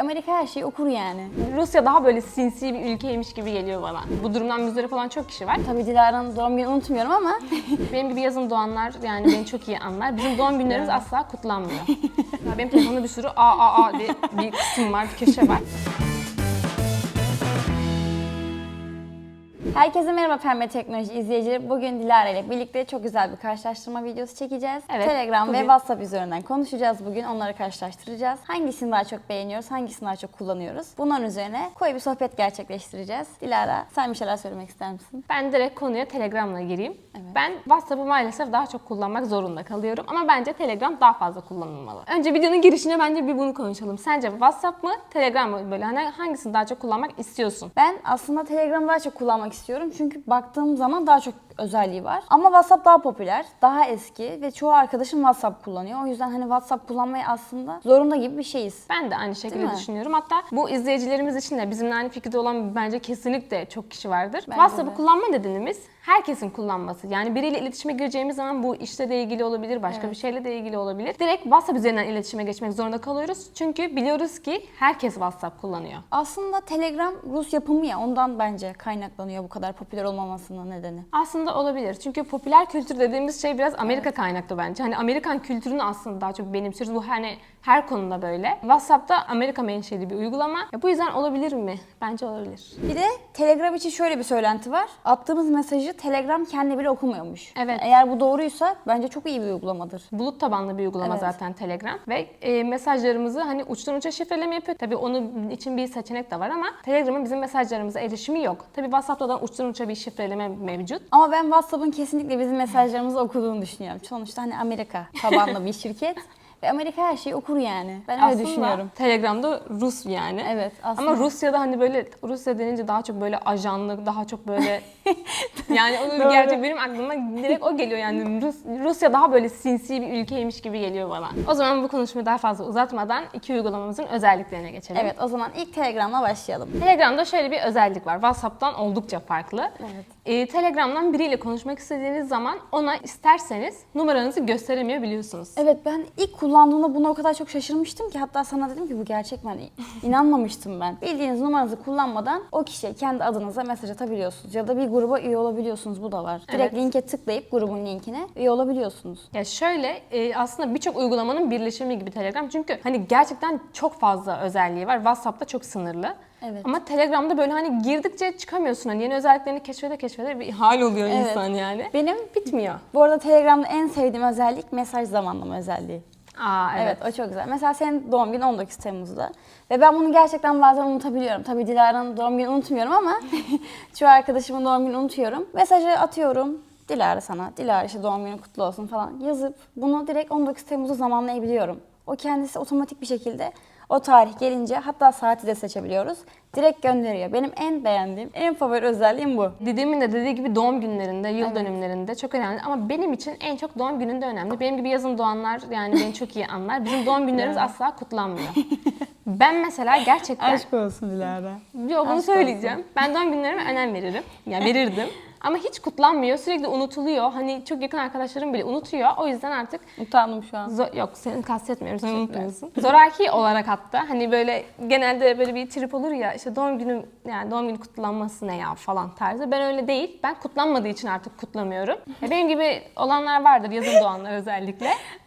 Amerika her şeyi okur yani. Rusya daha böyle sinsi bir ülkeymiş gibi geliyor bana. Bu durumdan müzdarip olan çok kişi var. Tabii Dilara'nın doğum gününü unutmuyorum ama Benim gibi yazın doğanlar yani beni çok iyi anlar. Bizim doğum günlerimiz asla kutlanmıyor. Benim telefonumda bir sürü a a a diye bir kısım var, bir köşe var. Herkese merhaba Pembe Teknoloji izleyicileri. Bugün Dilara ile birlikte çok güzel bir karşılaştırma videosu çekeceğiz. Evet, Telegram ve bugün- WhatsApp üzerinden konuşacağız bugün. Onları karşılaştıracağız. Hangisini daha çok beğeniyoruz, hangisini daha çok kullanıyoruz? Bunların üzerine koyu bir sohbet gerçekleştireceğiz. Dilara sen bir şeyler söylemek ister misin? Ben direkt konuya Telegram'la gireyim. Ben WhatsApp'ı maalesef daha çok kullanmak zorunda kalıyorum. Ama bence Telegram daha fazla kullanılmalı. Önce videonun girişine bence bir bunu konuşalım. Sence WhatsApp mı, Telegram mı? Böyle hani hangisini daha çok kullanmak istiyorsun? Ben aslında Telegram'ı daha çok kullanmak istiyorum. Çünkü baktığım zaman daha çok özelliği var. Ama WhatsApp daha popüler, daha eski ve çoğu arkadaşım WhatsApp kullanıyor. O yüzden hani WhatsApp kullanmayı aslında zorunda gibi bir şeyiz. Ben de aynı şekilde mi? düşünüyorum. Hatta bu izleyicilerimiz için de bizimle aynı fikirde olan bence kesinlikle çok kişi vardır. Bence WhatsApp'ı de. kullanma nedenimiz herkesin kullanması. Yani biriyle iletişime gireceğimiz zaman bu işle de ilgili olabilir, başka bir şeyle de ilgili olabilir. Direkt WhatsApp üzerinden iletişime geçmek zorunda kalıyoruz. Çünkü biliyoruz ki herkes WhatsApp kullanıyor. Aslında Telegram Rus yapımı ya ondan bence kaynaklanıyor bu kadar popüler olmamasının nedeni. Aslında olabilir. Çünkü popüler kültür dediğimiz şey biraz Amerika kaynaklı bence. Hani Amerikan kültürünü aslında daha çok benimsiyoruz. Bu hani her konuda böyle. WhatsApp'ta Amerika menşeli bir uygulama. Ya bu yüzden olabilir mi? Bence olabilir. Bir de Telegram için şöyle bir söylenti var. Attığımız mesajı Telegram kendi bile okumuyormuş. Evet. Eğer bu doğruysa bence çok iyi bir uygulamadır. Bulut tabanlı bir uygulama Evet. zaten Telegram ve e, mesajlarımızı hani uçtan uca şifreleme yapıyor. Tabii onun için bir seçenek de var ama Telegram'ın bizim mesajlarımıza erişimi yok. Tabii WhatsApp'ta da uçtan uca bir şifreleme mevcut. Ama ben WhatsApp'ın kesinlikle bizim mesajlarımızı okuduğunu düşünüyorum. Sonuçta hani Amerika tabanlı bir şirket ve Amerika her şeyi okur yani. Ben öyle Aslında düşünüyorum. Telegram'da Rus yani. Evet, aslında. Ama Rusya'da hani böyle Rusya denince daha çok böyle ajanlık, daha çok böyle yani Doğru. gerçek benim aklıma direkt o geliyor yani Rus, Rusya daha böyle sinsi bir ülkeymiş gibi geliyor bana. O zaman bu konuşmayı daha fazla uzatmadan iki uygulamamızın özelliklerine geçelim. Evet o zaman ilk Telegram'la başlayalım. Telegram'da şöyle bir özellik var. WhatsApp'tan oldukça farklı. Evet. Ee, Telegram'dan biriyle konuşmak istediğiniz zaman ona isterseniz numaranızı gösteremiyor biliyorsunuz. Evet ben ilk kullandığımda buna o kadar çok şaşırmıştım ki hatta sana dedim ki bu gerçek mi? Hani inanmamıştım ben. Bildiğiniz numaranızı kullanmadan o kişiye kendi adınıza mesaj atabiliyorsunuz ya da bir gruba üye olabiliyorsunuz bu da var. Direkt Evet. linke tıklayıp grubun linkine üye olabiliyorsunuz. Ya şöyle e, aslında birçok uygulamanın birleşimi gibi Telegram. Çünkü hani gerçekten çok fazla özelliği var. WhatsApp'ta çok sınırlı. Evet. Ama Telegram'da böyle hani girdikçe çıkamıyorsun. Hani yeni özelliklerini keşfede keşfede bir hal oluyor Evet. insan yani. Benim Bitmiyor. bu arada Telegram'da en sevdiğim özellik mesaj zamanlama özelliği. Aa evet. Evet. o çok güzel. Mesela senin doğum günün 19 Temmuz'da. Ve ben bunu gerçekten bazen unutabiliyorum. Tabii Dilara'nın doğum gününü unutmuyorum ama çoğu arkadaşımın doğum gününü unutuyorum. Mesajı atıyorum. Dilara sana, Dilara işte doğum günün kutlu olsun falan yazıp bunu direkt 19 Temmuz'a zamanlayabiliyorum. O kendisi otomatik bir şekilde o tarih gelince hatta saati de seçebiliyoruz. Direkt gönderiyor. Benim en beğendiğim, en favori özelliğim bu. Dediğimin de dediği gibi doğum günlerinde, yıl dönümlerinde çok önemli. Ama benim için en çok doğum gününde önemli. Benim gibi yazın doğanlar yani beni çok iyi anlar. Bizim doğum günlerimiz asla kutlanmıyor. Ben mesela gerçekten... olsun Dilara. Yok bunu Aşk söyleyeceğim. Ben doğum günlerime önem veririm. Yani verirdim. Ama hiç kutlanmıyor. Sürekli unutuluyor. Hani çok yakın arkadaşlarım bile unutuyor. O yüzden artık Utandım şu an. zo- yok seni kastetmiyorum. Sen unutmuyorsun. Zoraki olarak hatta hani böyle genelde böyle bir trip olur ya işte doğum günü yani doğum günü kutlanması ne ya falan tarzı. Ben öyle değil. Ben kutlanmadığı için artık kutlamıyorum. Ya benim gibi olanlar vardır yazın doğanlar özellikle.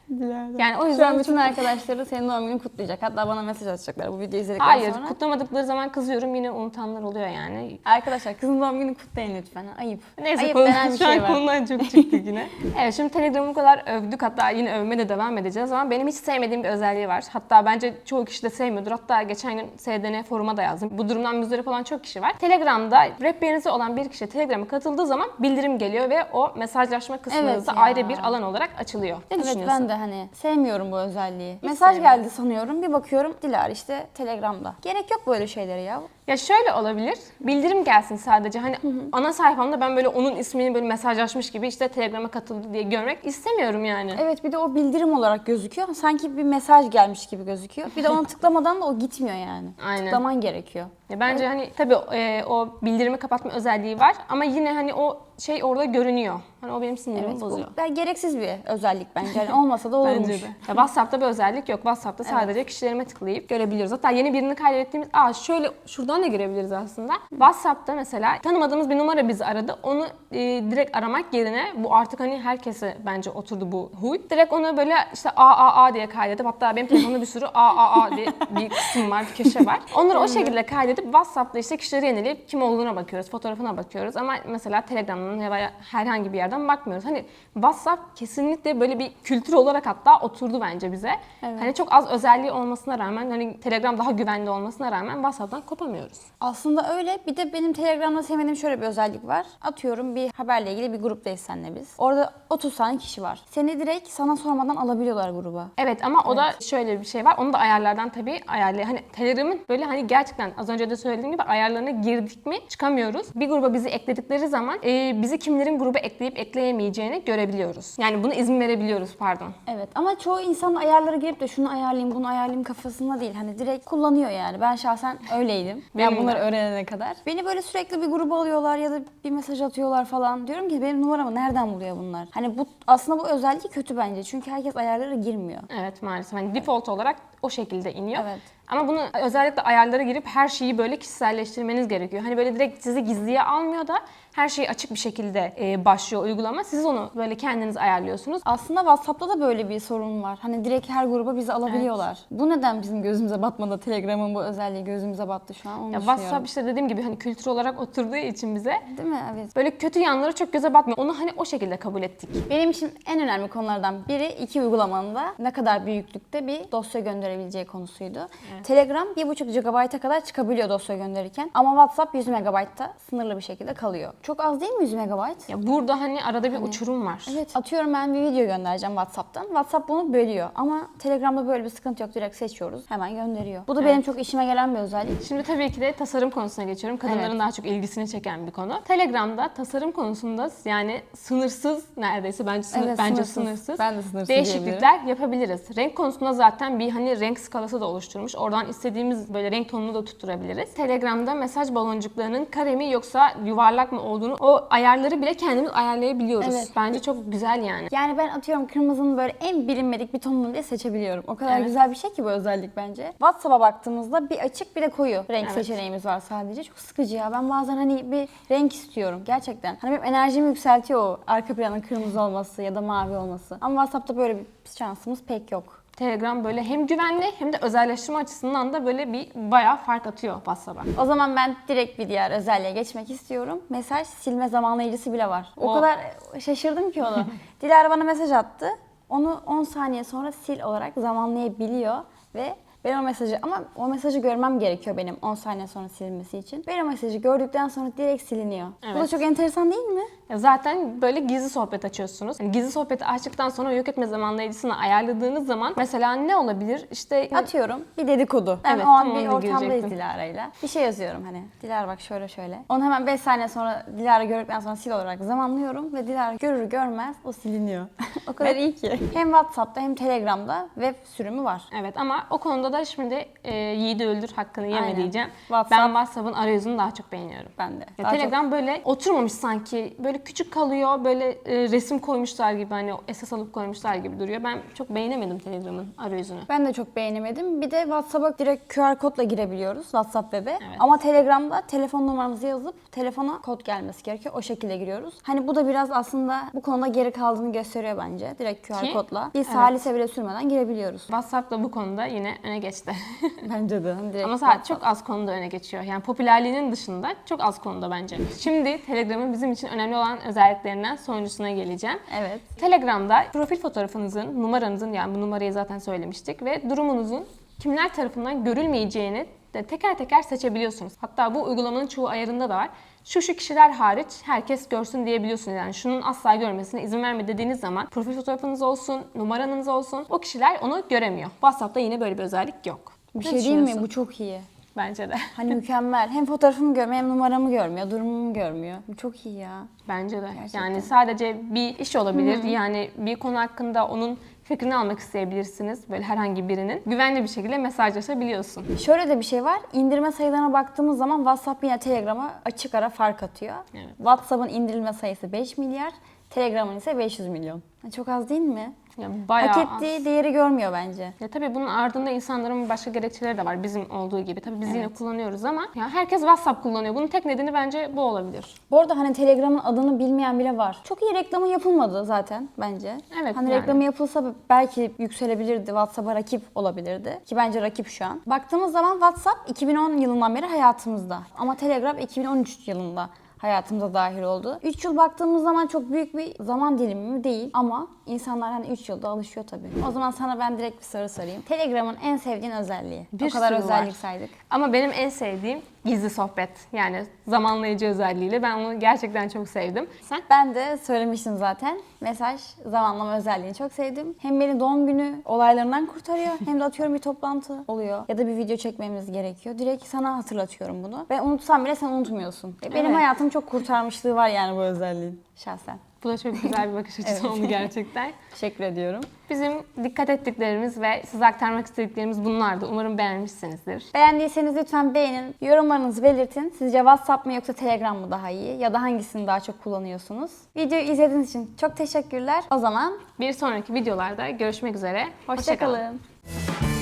Yani o yüzden an bütün arkadaşları senin doğum gününü kutlayacak. Hatta bana mesaj atacaklar bu videoyu izledikten Hayır, sonra. kutlamadıkları zaman kızıyorum. Yine unutanlar oluyor yani. Arkadaşlar kızın doğum gününü kutlayın lütfen. Ayıp. Neyse Ayıp konu, denen bir şu an şey var. konudan çok çıktık yine. evet şimdi Telegram'ı bu kadar övdük hatta yine övmeye de devam edeceğiz ama benim hiç sevmediğim bir özelliği var. Hatta bence çoğu kişi de sevmiyordur. Hatta geçen gün SDN foruma da yazdım. Bu durumdan müzdarip olan çok kişi var. Telegram'da rehberinizi olan bir kişi Telegram'a katıldığı zaman bildirim geliyor ve o mesajlaşma kısmınızda ya. ayrı bir alan olarak açılıyor. Ne Evet düşünüyorsun? ben de hani sevmiyorum bu özelliği. Mesaj sevmiyorum. geldi sanıyorum. Bir bakıyorum Dilara işte Telegram'da. Gerek yok böyle şeylere ya. Ya şöyle olabilir. Bildirim gelsin sadece. Hani ana sayfamda ben böyle onun ismini böyle mesajlaşmış gibi işte Telegram'a katıldı diye görmek istemiyorum yani. Evet bir de o bildirim olarak gözüküyor. Sanki bir mesaj gelmiş gibi gözüküyor. Bir de onu tıklamadan da o gitmiyor yani. Aynen. Tıklaman gerekiyor. Ya bence hani tabii e, o bildirimi kapatma özelliği var ama yine hani o şey orada görünüyor. Hani o benim sinirimi Evet, bu bozuyor. yani gereksiz bir özellik bence. Yani olmasa da olurmuş. Bence de. Ya WhatsApp'ta bir özellik yok. WhatsApp'ta sadece kişilerime tıklayıp görebiliyoruz. Hatta yeni birini kaydettiğimiz, aa şöyle şuradan da girebiliriz aslında. WhatsApp'ta mesela tanımadığımız bir numara bizi aradı. Onu e, direkt aramak yerine bu artık hani herkese bence oturdu bu huy. Direkt onu böyle işte a a a diye kaydedip hatta benim telefonumda bir sürü a a a diye bir kısım var, bir köşe var. Onları o şekilde kaydedip WhatsApp'ta işte kişileri yenileyip kim olduğuna bakıyoruz, fotoğrafına bakıyoruz. Ama mesela Telegram'dan veya herhangi bir yerden bakmıyoruz. Hani WhatsApp kesinlikle böyle bir kültür olarak hatta oturdu bence bize. Evet. Hani çok az özelliği olmasına rağmen hani Telegram daha güvenli olmasına rağmen WhatsApp'tan kopamıyoruz. Aslında öyle. Bir de benim Telegram'da sevmediğim şöyle bir özellik var. Atıyorum bir haberle ilgili bir gruptayız seninle biz. Orada 30 tane kişi var. Seni direkt sana sormadan alabiliyorlar gruba. Evet ama o da şöyle bir şey var. Onu da ayarlardan tabii ayarlay. Hani Telegram'ın böyle hani gerçekten az önce de söylediğim gibi ayarlarına girdik mi çıkamıyoruz. Bir gruba bizi ekledikleri zaman e, bizi kimlerin gruba ekleyip ekleyemeyeceğini görebiliyoruz. Yani bunu izin verebiliyoruz pardon. Evet ama çoğu insan ayarlara girip de şunu ayarlayayım bunu ayarlayayım kafasında değil. Hani direkt kullanıyor yani. Ben şahsen öyleydim. Benim ben bunları öğrenene kadar. Beni böyle sürekli bir gruba alıyorlar ya da bir mesaj atıyorlar falan. Diyorum ki benim numaramı nereden buluyor bunlar? Hani bu aslında bu özelliği kötü bence. Çünkü herkes ayarlara girmiyor. Evet maalesef. Hani default olarak o şekilde iniyor. Evet. Ama bunu özellikle ayarlara girip her şeyi böyle kişiselleştirmeniz gerekiyor. Hani böyle direkt sizi gizliye almıyor da her şey açık bir şekilde e, başlıyor uygulama. Siz onu böyle kendiniz ayarlıyorsunuz. Aslında WhatsApp'ta da böyle bir sorun var. Hani direkt her gruba bizi alabiliyorlar. Bu neden bizim gözümüze batmadı? Telegram'ın bu özelliği gözümüze battı şu an. Onu Ya. WhatsApp işte dediğim gibi hani kültür olarak oturduğu için bize Değil mi? Evet. böyle kötü yanları çok göze batmıyor. Onu hani o şekilde kabul ettik. Benim için en önemli konulardan biri iki uygulamanın da ne kadar büyüklükte bir dosya gönderebileceği konusuydu. Telegram 1.5 GB'a kadar çıkabiliyor dosya gönderirken ama WhatsApp 100 MB'da sınırlı bir şekilde kalıyor. Çok az değil mi 100 MB? Ya burada hani arada bir uçurum var. Evet. Atıyorum ben bir video göndereceğim WhatsApp'tan. WhatsApp bunu bölüyor ama Telegram'da böyle bir sıkıntı yok. Direkt seçiyoruz. Hemen gönderiyor. Bu da benim çok işime gelen bir özellik. Şimdi tabii ki de tasarım konusuna geçiyorum. Kadınların Evet. daha çok ilgisini çeken bir konu. Telegram'da tasarım konusunda yani sınırsız neredeyse bence sınır, Evet, bence sınırsız. sınırsız. Ben de sınırsız Değişiklikler yapabiliriz. Renk konusunda zaten bir hani renk skalası da oluşturmuş. Oradan istediğimiz böyle renk tonunu da tutturabiliriz. Telegram'da mesaj baloncuklarının kare mi yoksa yuvarlak mı olduğunu o ayarları bile kendimiz ayarlayabiliyoruz. Evet. Bence çok güzel yani. Yani ben atıyorum kırmızının böyle en bilinmedik bir tonunu diye seçebiliyorum. O kadar Evet. güzel bir şey ki bu özellik bence. WhatsApp'a baktığımızda bir açık bir de koyu renk Evet. seçeneğimiz var sadece. Çok sıkıcı ya. Ben bazen hani bir renk istiyorum gerçekten. Hani benim enerjimi yükseltiyor o arka planın kırmızı olması ya da mavi olması. Ama WhatsApp'ta böyle bir şansımız pek yok. Telegram böyle hem güvenli hem de özelleştirme açısından da böyle bir bayağı fark atıyor WhatsApp'a. O zaman ben direkt bir diğer özelliğe geçmek istiyorum. Mesaj silme zamanlayıcısı bile var. O, O- kadar şaşırdım ki onu. Dilara bana mesaj attı. Onu 10 saniye sonra sil olarak zamanlayabiliyor ve ben o mesajı ama o mesajı görmem gerekiyor benim 10 saniye sonra silinmesi için. Ben o mesajı gördükten sonra direkt siliniyor. Bu da Evet. çok enteresan değil mi? Zaten böyle gizli sohbet açıyorsunuz. Yani gizli sohbeti açtıktan sonra yok etme zamanlayıcısını ayarladığınız zaman mesela ne olabilir? İşte Atıyorum bir dedikodu. Ben Evet, o an bir ortamdayız. Dilara'yla. Bir şey yazıyorum hani. Dilara bak şöyle şöyle. Onu hemen 5 saniye sonra Dilara gördükten sonra sil olarak zamanlıyorum ve Dilara görür görmez o siliniyor. o kadar iyi ki. Hem WhatsApp'ta hem Telegram'da web sürümü var. Evet ama o konuda da şimdi e, yiğidi öldür hakkını yeme Aynen. diyeceğim. WhatsApp- Ben WhatsApp'ın arayüzünü daha çok beğeniyorum. Ben de. Ya Daha çok- Telegram böyle oturmamış sanki. Böyle küçük kalıyor. Böyle e, resim koymuşlar gibi hani esas alıp koymuşlar gibi duruyor. Ben çok beğenemedim Telegram'ın arayüzünü. Ben de çok beğenemedim. Bir de WhatsApp'a direkt QR kodla girebiliyoruz WhatsApp web'e. Evet. Ama Telegram'da telefon numaramızı yazıp telefona kod gelmesi gerekiyor. O şekilde giriyoruz. Hani bu da biraz aslında bu konuda geri kaldığını gösteriyor bence. Direkt QR Ki- kodla. Bir Evet. salise bile sürmeden girebiliyoruz. WhatsApp da bu konuda yine öne geçti. Bence de. Direkt Ama WhatsApp. çok az konuda öne geçiyor. Yani popülerliğinin dışında çok az konuda bence. Şimdi Telegram'ın bizim için önemli olan özelliklerinden sonuncusuna geleceğim. Evet. Telegram'da profil fotoğrafınızın, numaranızın yani bu numarayı zaten söylemiştik ve durumunuzun kimler tarafından görülmeyeceğini de teker teker seçebiliyorsunuz. Hatta bu uygulamanın çoğu ayarında da var. Şu şu kişiler hariç herkes görsün diyebiliyorsunuz. Yani şunun asla görmesine izin verme dediğiniz zaman profil fotoğrafınız olsun, numaranız olsun o kişiler onu göremiyor. WhatsApp'ta yine böyle bir özellik yok. Bir Ne şey değil mi? Bu çok iyi. Bence de. Hani mükemmel. Hem fotoğrafımı görmüyor hem numaramı görmüyor, durumumu görmüyor. Çok iyi ya. Bence de. Gerçekten. Yani sadece bir iş olabilir. Yani bir konu hakkında onun fikrini almak isteyebilirsiniz. Böyle herhangi birinin. Güvenli bir şekilde mesajlaşabiliyorsun. Şöyle de bir şey var. İndirme sayılarına baktığımız zaman WhatsApp yine Telegram'a açık ara fark atıyor. Evet. WhatsApp'ın indirilme sayısı 5 milyar, Telegram'ın ise 500 milyon. Çok az değil mi? Yani bayağı Hak az. ettiği değeri görmüyor bence. Ya tabii bunun ardında insanların başka gerekçeleri de var bizim olduğu gibi. Tabii biz yine kullanıyoruz ama ya herkes WhatsApp kullanıyor. Bunun tek nedeni bence bu olabilir. Bu arada hani Telegram'ın adını bilmeyen bile var. Çok iyi reklamı yapılmadı zaten bence. Evet, Hani yani. reklamı yapılsa belki yükselebilirdi, WhatsApp'a rakip olabilirdi. Ki bence rakip şu an. Baktığımız zaman WhatsApp 2010 yılından beri hayatımızda. Ama Telegram 2013 yılında hayatımıza dahil oldu. 3 yıl baktığımız zaman çok büyük bir zaman dilimi mi değil ama insanlar hani 3 yılda alışıyor tabii. O zaman sana ben direkt bir soru sorayım. Telegram'ın en sevdiğin özelliği. Bir o kadar sürü var. özellik saydık. Ama benim en sevdiğim gizli sohbet. Yani zamanlayıcı özelliğiyle. Ben onu gerçekten çok sevdim. Sen? Ben de söylemiştim zaten. Mesaj zamanlama özelliğini çok sevdim. Hem beni doğum günü olaylarından kurtarıyor hem de atıyorum bir toplantı oluyor ya da bir video çekmemiz gerekiyor. Direkt sana hatırlatıyorum bunu. Ve unutsam bile sen unutmuyorsun. E, Benim Evet. hayatım çok kurtarmışlığı var yani bu özelliğin şahsen. Bu da çok güzel bir bakış açısı oldu gerçekten. Teşekkür ediyorum. Bizim dikkat ettiklerimiz ve size aktarmak istediklerimiz bunlardı. Umarım beğenmişsinizdir. Beğendiyseniz lütfen beğenin. Yorumlarınızı belirtin. Sizce WhatsApp mı yoksa Telegram mı daha iyi? Ya da hangisini daha çok kullanıyorsunuz? Videoyu izlediğiniz için çok teşekkürler. O zaman Bir sonraki videolarda görüşmek üzere. Hoşçakalın. hoşçakalın.